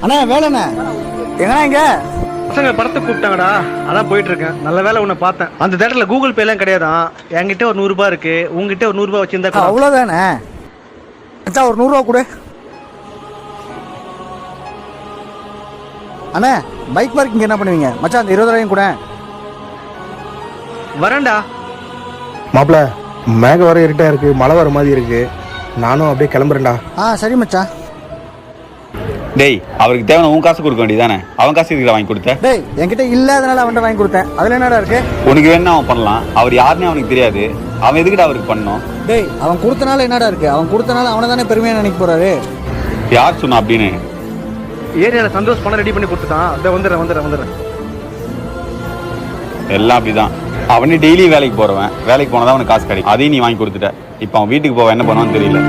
அண்ணா வேலைண்ணே. எங்கண்ணா இங்க? பசங்க படத்துக்கு கூப்பிட்டாங்கடா. அதான் போயிட்டு இருக்கேன் நல்ல வேலை உன்னை பார்த்தேன். அந்த தேட்டர்ல கூகுள் பே எல்லாம் கிடையாதான். என்கிட்ட ஒரு நூறு ரூபாய் இருக்கு. உங்ககிட்ட ஒரு நூறு ரூபாய் வச்சிருந்தா கூட- அவ்வளோதானே மச்சான் ஒரு நூறுரூவா கொடு. அண்ணா பைக் பார்க்கிங் என்ன பண்ணுவீங்க? மச்சான் அந்த இருபதாயிரம் கூட. வரேன்டா. மாப்பிள மேகம் வர இருட்டா இருக்கு. மழை வர மாதிரி இருக்கு. நானும் அப்படியே கிளம்புறேன்டா. ஆ சரி மச்சான். டேய் அவருக்கு தேவையான உன் காசு கொடுக்க வேண்டியதானே அவன் காசு இதுல வாங்கி கொடுத்த? டேய் என்கிட்ட இல்லாதனால அவன்கிட்ட வாங்கி கொடுத்தேன். அதில் என்னடா இருக்கு? உனக்கு வேணா அவன் பண்ணலாம். அவர் யாருன்னு அவனுக்கு தெரியாது. அவன் எதுக்கிட்ட அவருக்கு பண்ணணும்? டேய் அவன் கொடுத்தனால என்னடா இருக்கு? அவன் கொடுத்தனால அவனை தானே பெருமையாக நினைக்க போறாரு? யார் சொன்னா அப்படின்னு? ஏரியால சந்தோஷ் பணம் ரெடி பண்ணி கொடுத்துட்டான். அதை வந்துடுறேன் வந்துடுறேன் வந்துடுறேன். எல்லாம் அப்படிதான். அவனே டெய்லி வேலைக்கு போறவன். வேலைக்கு போனதான் அவனுக்கு காசு கிடைக்கும். அதையும் நீ வாங்கி கொடுத்துட்ட. இப்போ அவன் வீட்டுக்கு போவ என்ன பண்ணுவான்னு தெரியல.